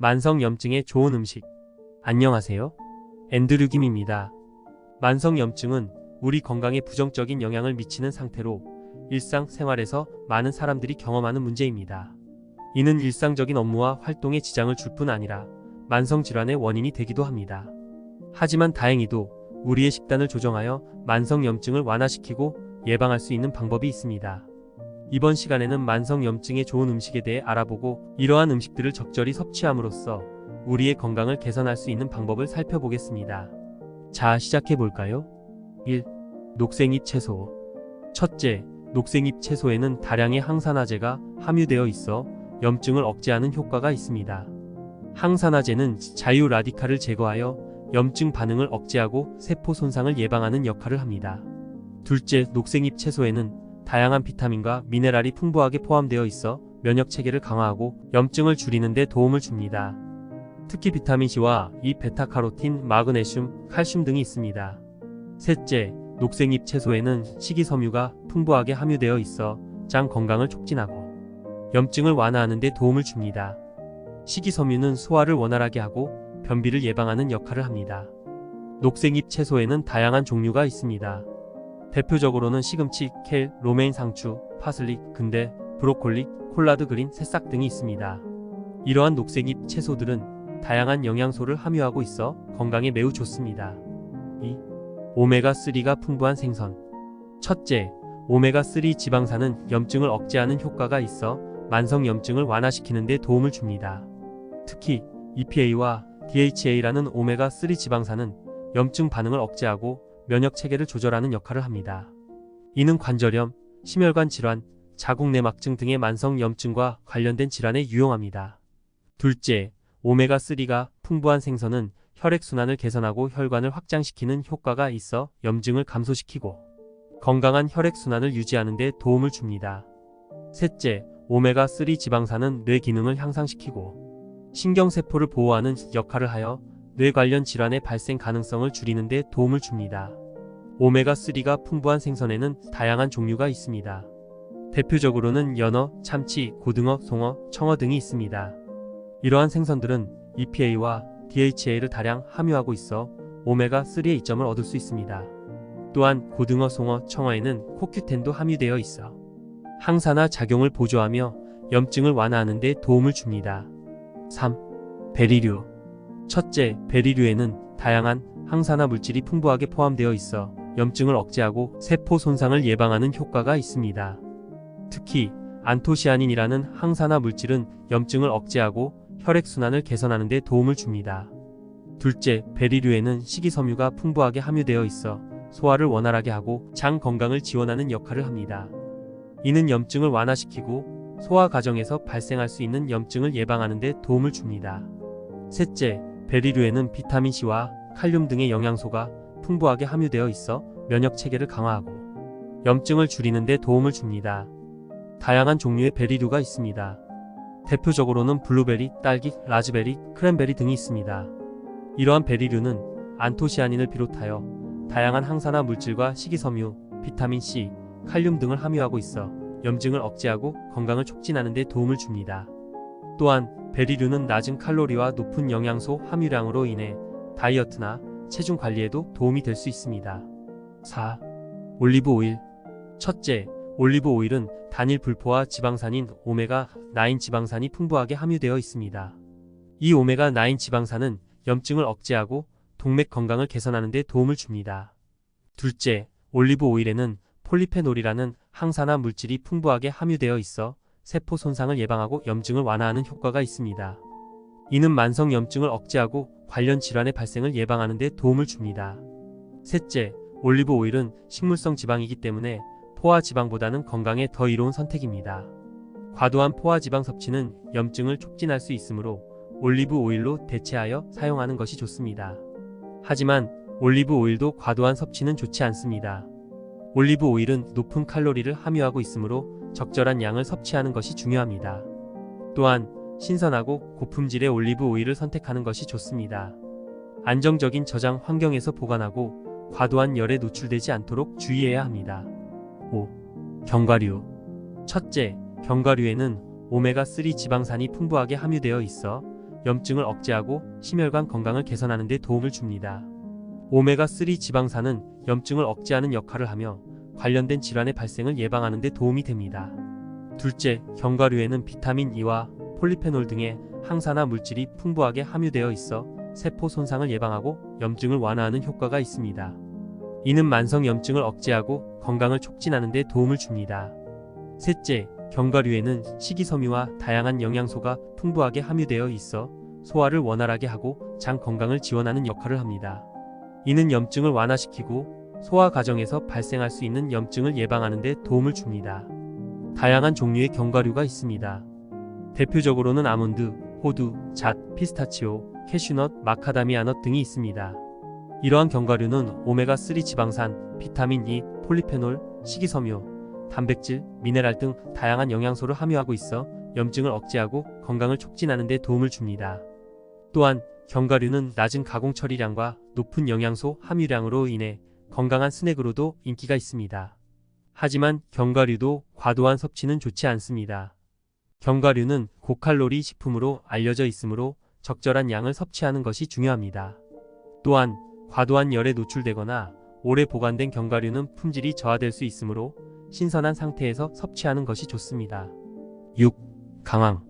만성염증에 좋은 음식. 안녕하세요. 앤드류 김입니다. 만성염증은 우리 건강에 부정적인 영향을 미치는 상태로 일상생활에서 많은 사람들이 경험하는 문제입니다. 이는 일상적인 업무와 활동에 지장을 줄 뿐 아니라 만성질환의 원인이 되기도 합니다. 하지만 다행히도 우리의 식단을 조정하여 만성염증을 완화시키고 예방할 수 있는 방법이 있습니다. 이번 시간에는 만성염증에 좋은 음식에 대해 알아보고 이러한 음식들을 적절히 섭취함으로써 우리의 건강을 개선할 수 있는 방법을 살펴보겠습니다. 자, 시작해 볼까요? 1. 녹생잎 채소. 첫째, 녹생잎 채소에는 다량의 항산화제가 함유되어 있어 염증을 억제하는 효과가 있습니다. 항산화제는 자유 라디칼을 제거하여 염증 반응을 억제하고 세포 손상을 예방하는 역할을 합니다. 둘째, 녹생잎 채소에는 다양한 비타민과 미네랄이 풍부하게 포함되어 있어 면역 체계를 강화하고 염증을 줄이는 데 도움을 줍니다. 특히 비타민C와 이 베타카로틴, 마그네슘, 칼슘 등이 있습니다. 셋째, 녹생잎 채소에는 식이섬유가 풍부하게 함유되어 있어 장 건강을 촉진하고 염증을 완화하는 데 도움을 줍니다. 식이섬유는 소화를 원활하게 하고 변비를 예방하는 역할을 합니다. 녹생잎 채소에는 다양한 종류가 있습니다. 대표적으로는 시금치, 켈, 로메인 상추, 파슬리, 근대, 브로콜리, 콜라드 그린, 새싹 등이 있습니다. 이러한 녹색잎 채소들은 다양한 영양소를 함유하고 있어 건강에 매우 좋습니다. 2. 오메가3가 풍부한 생선. 첫째, 오메가3 지방산은 염증을 억제하는 효과가 있어 만성 염증을 완화시키는 데 도움을 줍니다. 특히 EPA와 DHA라는 오메가3 지방산은 염증 반응을 억제하고 면역 체계를 조절하는 역할을 합니다. 이는 관절염, 심혈관 질환, 자궁 내막증 등의 만성 염증과 관련된 질환에 유용합니다. 둘째, 오메가3가 풍부한 생선은 혈액순환을 개선하고 혈관을 확장시키는 효과가 있어 염증을 감소시키고 건강한 혈액순환을 유지하는 데 도움을 줍니다. 셋째, 오메가3 지방산은 뇌 기능을 향상시키고 신경세포를 보호하는 역할을 하여 뇌 관련 질환의 발생 가능성을 줄이는 데 도움을 줍니다. 오메가3가 풍부한 생선에는 다양한 종류가 있습니다. 대표적으로는 연어, 참치, 고등어, 송어, 청어 등이 있습니다. 이러한 생선들은 EPA와 DHA를 다량 함유하고 있어 오메가3의 이점을 얻을 수 있습니다. 또한 고등어, 송어, 청어에는 코큐텐도 함유되어 있어 항산화 작용을 보조하며 염증을 완화하는 데 도움을 줍니다. 3. 베리류 첫째, 베리류에는 다양한 항산화 물질이 풍부하게 포함되어 있어 염증을 억제하고 세포 손상을 예방하는 효과가 있습니다. 특히 안토시아닌이라는 항산화 물질은 염증을 억제하고 혈액순환을 개선하는 데 도움을 줍니다. 둘째, 베리류에는 식이섬유가 풍부하게 함유되어 있어 소화를 원활하게 하고 장 건강을 지원하는 역할을 합니다. 이는 염증을 완화시키고 소화 과정에서 발생할 수 있는 염증을 예방하는 데 도움을 줍니다. 셋째, 베리류에는 비타민C와 칼륨 등의 영양소가 풍부하게 함유되어 있어 면역 체계를 강화하고 염증을 줄이는 데 도움을 줍니다. 다양한 종류의 베리류가 있습니다. 대표적으로는 블루베리, 딸기, 라즈베리, 크랜베리 등이 있습니다. 이러한 베리류는 안토시아닌을 비롯하여 다양한 항산화 물질과 식이섬유, 비타민 C, 칼륨 등을 함유하고 있어 염증을 억제하고 건강을 촉진하는 데 도움을 줍니다. 또한 베리류는 낮은 칼로리와 높은 영양소 함유량으로 인해 다이어트나 체중 관리에도 도움이 될 수 있습니다. 4. 올리브 오일. 첫째, 올리브 오일은 단일 불포화 지방산인 오메가9 지방산이 풍부하게 함유되어 있습니다. 이 오메가9 지방산은 염증을 억제하고 동맥 건강을 개선하는 데 도움을 줍니다. 둘째, 올리브 오일에는 폴리페놀이라는 항산화 물질이 풍부하게 함유되어 있어 세포 손상을 예방하고 염증을 완화하는 효과가 있습니다. 이는 만성 염증을 억제하고 관련 질환의 발생을 예방하는 데 도움을 줍니다. 셋째, 올리브 오일은 식물성 지방이기 때문에 포화 지방보다는 건강에 더 이로운 선택입니다. 과도한 포화 지방 섭취는 염증을 촉진할 수 있으므로 올리브 오일로 대체하여 사용하는 것이 좋습니다. 하지만 올리브 오일도 과도한 섭취는 좋지 않습니다. 올리브 오일은 높은 칼로리를 함유하고 있으므로 적절한 양을 섭취하는 것이 중요합니다. 또한 신선하고 고품질의 올리브 오일을 선택하는 것이 좋습니다. 안정적인 저장 환경에서 보관하고 과도한 열에 노출되지 않도록 주의해야 합니다. 5. 견과류. 첫째, 견과류에는 오메가3 지방산이 풍부하게 함유되어 있어 염증을 억제하고 심혈관 건강을 개선하는 데 도움을 줍니다. 오메가3 지방산은 염증을 억제하는 역할을 하며 관련된 질환의 발생을 예방하는 데 도움이 됩니다. 둘째, 견과류에는 비타민 E와 폴리페놀 등의 항산화 물질이 풍부하게 함유되어 있어 세포 손상을 예방하고 염증을 완화하는 효과가 있습니다. 이는 만성 염증을 억제하고 건강을 촉진하는 데 도움을 줍니다. 셋째, 견과류에는 식이섬유와 다양한 영양소가 풍부하게 함유되어 있어 소화를 원활하게 하고 장 건강을 지원하는 역할을 합니다. 이는 염증을 완화시키고 소화 과정에서 발생할 수 있는 염증을 예방하는 데 도움을 줍니다. 다양한 종류의 견과류가 있습니다. 대표적으로는 아몬드, 호두, 잣, 피스타치오, 캐슈넛, 마카다미아넛 등이 있습니다. 이러한 견과류는 오메가3 지방산, 비타민 E, 폴리페놀, 식이섬유, 단백질, 미네랄 등 다양한 영양소를 함유하고 있어 염증을 억제하고 건강을 촉진하는 데 도움을 줍니다. 또한 견과류는 낮은 가공 처리량과 높은 영양소 함유량으로 인해 건강한 스낵으로도 인기가 있습니다. 하지만 견과류도 과도한 섭취는 좋지 않습니다. 견과류는 고칼로리 식품으로 알려져 있으므로 적절한 양을 섭취하는 것이 중요합니다. 또한 과도한 열에 노출되거나 오래 보관된 견과류는 품질이 저하될 수 있으므로 신선한 상태에서 섭취하는 것이 좋습니다. 6. 강황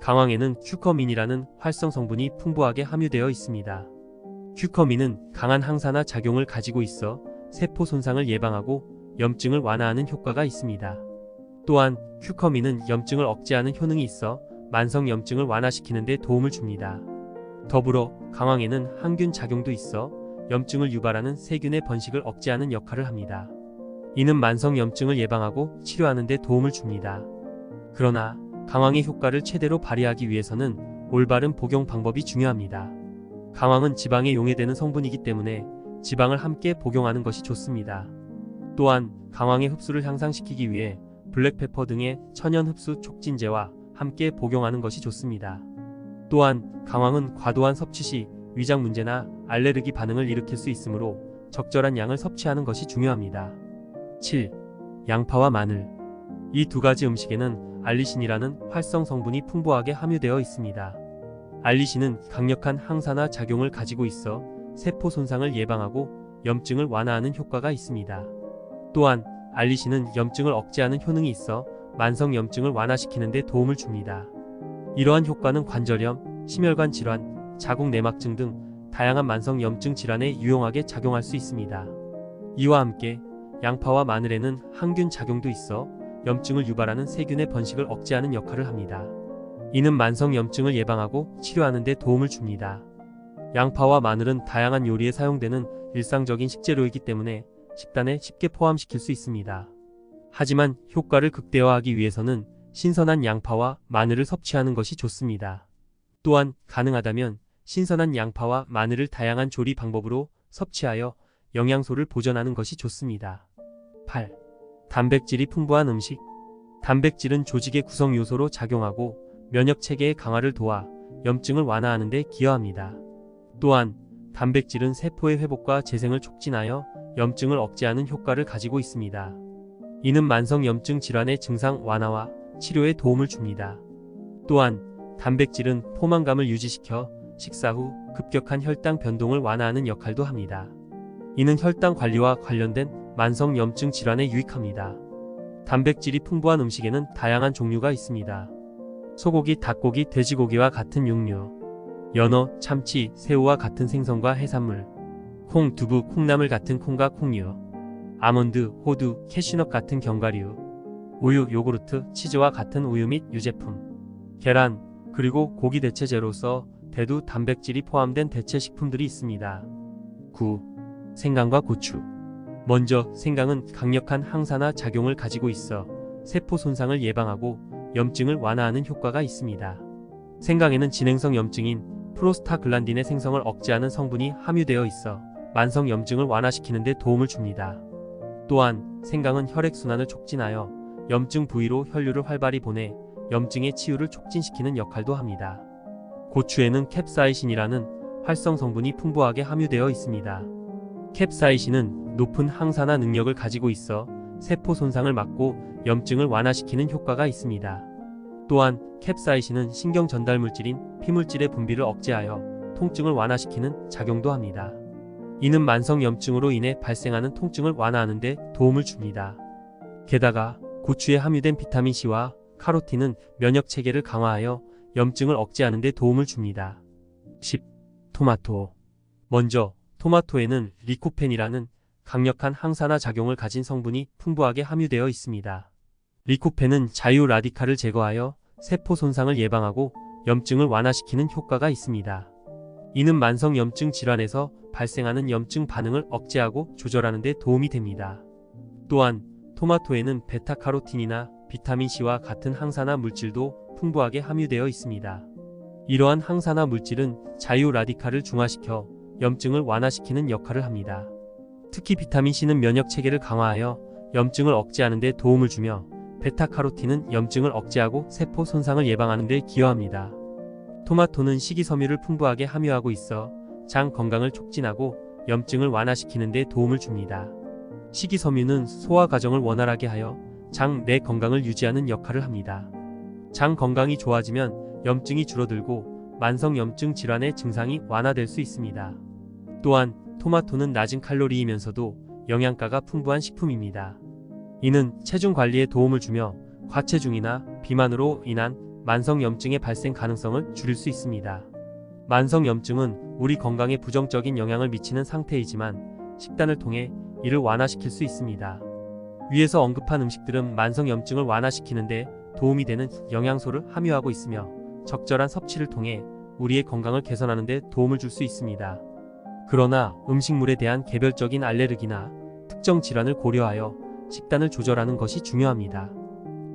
강황에는 큐커민이라는 활성 성분이 풍부하게 함유되어 있습니다. 큐커민은 강한 항산화 작용을 가지고 있어 세포 손상을 예방하고 염증을 완화하는 효과가 있습니다. 또한 큐커민은 염증을 억제하는 효능이 있어 만성 염증을 완화시키는 데 도움을 줍니다. 더불어 강황에는 항균 작용도 있어 염증을 유발하는 세균의 번식을 억제하는 역할을 합니다. 이는 만성 염증을 예방하고 치료하는 데 도움을 줍니다. 그러나 강황의 효과를 최대로 발휘하기 위해서는 올바른 복용 방법이 중요합니다. 강황은 지방에 용해되는 성분이기 때문에 지방을 함께 복용하는 것이 좋습니다. 또한 강황의 흡수를 향상시키기 위해 블랙페퍼 등의 천연 흡수 촉진제와 함께 복용하는 것이 좋습니다. 또한 강황은 과도한 섭취 시 위장 문제나 알레르기 반응을 일으킬 수 있으므로 적절한 양을 섭취하는 것이 중요합니다. 7. 양파와 마늘 이 두 가지 음식에는 알리신이라는 활성 성분이 풍부하게 함유되어 있습니다. 알리신은 강력한 항산화 작용을 가지고 있어 세포 손상을 예방하고 염증을 완화하는 효과가 있습니다. 또한 알리신은 염증을 억제하는 효능이 있어 만성 염증을 완화시키는 데 도움을 줍니다. 이러한 효과는 관절염, 심혈관 질환, 자궁 내막증 등 다양한 만성 염증 질환에 유용하게 작용할 수 있습니다. 이와 함께 양파와 마늘에는 항균 작용도 있어 염증을 유발하는 세균의 번식을 억제하는 역할을 합니다. 이는 만성 염증을 예방하고 치료하는 데 도움을 줍니다. 양파와 마늘은 다양한 요리에 사용되는 일상적인 식재료이기 때문에 식단에 쉽게 포함시킬 수 있습니다. 하지만 효과를 극대화하기 위해서는 신선한 양파와 마늘을 섭취하는 것이 좋습니다. 또한 가능하다면 신선한 양파와 마늘을 다양한 조리 방법으로 섭취하여 영양소를 보존하는 것이 좋습니다. 8. 단백질이 풍부한 음식. 단백질은 조직의 구성 요소로 작용하고 면역 체계의 강화를 도와 염증을 완화하는 데 기여합니다. 또한 단백질은 세포의 회복과 재생을 촉진하여 염증을 억제하는 효과를 가지고 있습니다. 이는 만성 염증 질환의 증상 완화와 치료에 도움을 줍니다. 또한 단백질은 포만감을 유지시켜 식사 후 급격한 혈당 변동을 완화하는 역할도 합니다. 이는 혈당 관리와 관련된 만성 염증 질환에 유익합니다. 단백질이 풍부한 음식에는 다양한 종류가 있습니다. 소고기, 닭고기, 돼지고기와 같은 육류, 연어, 참치, 새우와 같은 생선과 해산물, 콩, 두부, 콩나물 같은 콩과 콩류, 아몬드, 호두, 캐슈넛 같은 견과류, 우유, 요구르트, 치즈와 같은 우유 및 유제품, 계란, 그리고 고기 대체제로서 대두 단백질이 포함된 대체 식품들이 있습니다. 9. 생강과 고추. 먼저 생강은 강력한 항산화 작용을 가지고 있어 세포 손상을 예방하고 염증을 완화하는 효과가 있습니다. 생강에는 진행성 염증인 프로스타글란딘의 생성을 억제하는 성분이 함유되어 있어 만성 염증을 완화시키는 데 도움을 줍니다. 또한 생강은 혈액순환을 촉진하여 염증 부위로 혈류를 활발히 보내 염증의 치유를 촉진시키는 역할도 합니다. 고추에는 캡사이신이라는 활성 성분이 풍부하게 함유되어 있습니다. 캡사이신은 높은 항산화 능력을 가지고 있어 세포 손상을 막고 염증을 완화시키는 효과가 있습니다. 또한 캡사이신은 신경 전달 물질인 피물질의 분비를 억제하여 통증을 완화시키는 작용도 합니다. 이는 만성 염증으로 인해 발생하는 통증을 완화하는 데 도움을 줍니다. 게다가 고추에 함유된 비타민 C와 카로틴은 면역 체계를 강화하여 염증을 억제하는 데 도움을 줍니다. 10. 토마토. 먼저 토마토에는 리코펜이라는 강력한 항산화 작용을 가진 성분이 풍부하게 함유되어 있습니다. 리코펜은 자유 라디칼을 제거하여 세포 손상을 예방하고 염증을 완화시키는 효과가 있습니다. 이는 만성 염증 질환에서 발생하는 염증 반응을 억제하고 조절하는 데 도움이 됩니다. 또한 토마토에는 베타카로틴이나 비타민 C와 같은 항산화 물질도 풍부하게 함유되어 있습니다. 이러한 항산화 물질은 자유 라디칼을 중화시켜 염증을 완화시키는 역할을 합니다. 특히 비타민 C는 면역 체계를 강화하여 염증을 억제하는 데 도움을 주며 베타카로틴은 염증을 억제하고 세포 손상을 예방하는 데 기여합니다. 토마토는 식이섬유를 풍부하게 함유하고 있어 장 건강을 촉진하고 염증을 완화시키는 데 도움을 줍니다. 식이섬유는 소화 과정을 원활하게 하여 장 내 건강을 유지하는 역할을 합니다. 장 건강이 좋아지면 염증이 줄어들고 만성 염증 질환의 증상이 완화될 수 있습니다. 또한 토마토는 낮은 칼로리이면서도 영양가가 풍부한 식품입니다. 이는 체중 관리에 도움을 주며 과체중이나 비만으로 인한 만성 염증의 발생 가능성을 줄일 수 있습니다. 만성 염증은 우리 건강에 부정적인 영향을 미치는 상태이지만 식단을 통해 이를 완화시킬 수 있습니다. 위에서 언급한 음식들은 만성 염증을 완화시키는데 도움이 되는 영양소를 함유하고 있으며 적절한 섭취를 통해 우리의 건강을 개선하는 데 도움을 줄 수 있습니다. 그러나 음식물에 대한 개별적인 알레르기나 특정 질환을 고려하여 식단을 조절하는 것이 중요합니다.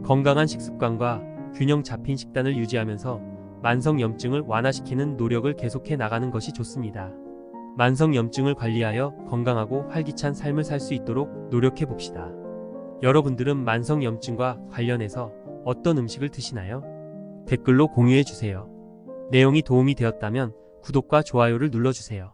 건강한 식습관과 균형 잡힌 식단을 유지하면서 만성 염증을 완화시키는 노력을 계속해 나가는 것이 좋습니다. 만성 염증을 관리하여 건강하고 활기찬 삶을 살 수 있도록 노력해 봅시다. 여러분들은 만성 염증과 관련해서 어떤 음식을 드시나요? 댓글로 공유해 주세요. 내용이 도움이 되었다면 구독과 좋아요를 눌러주세요.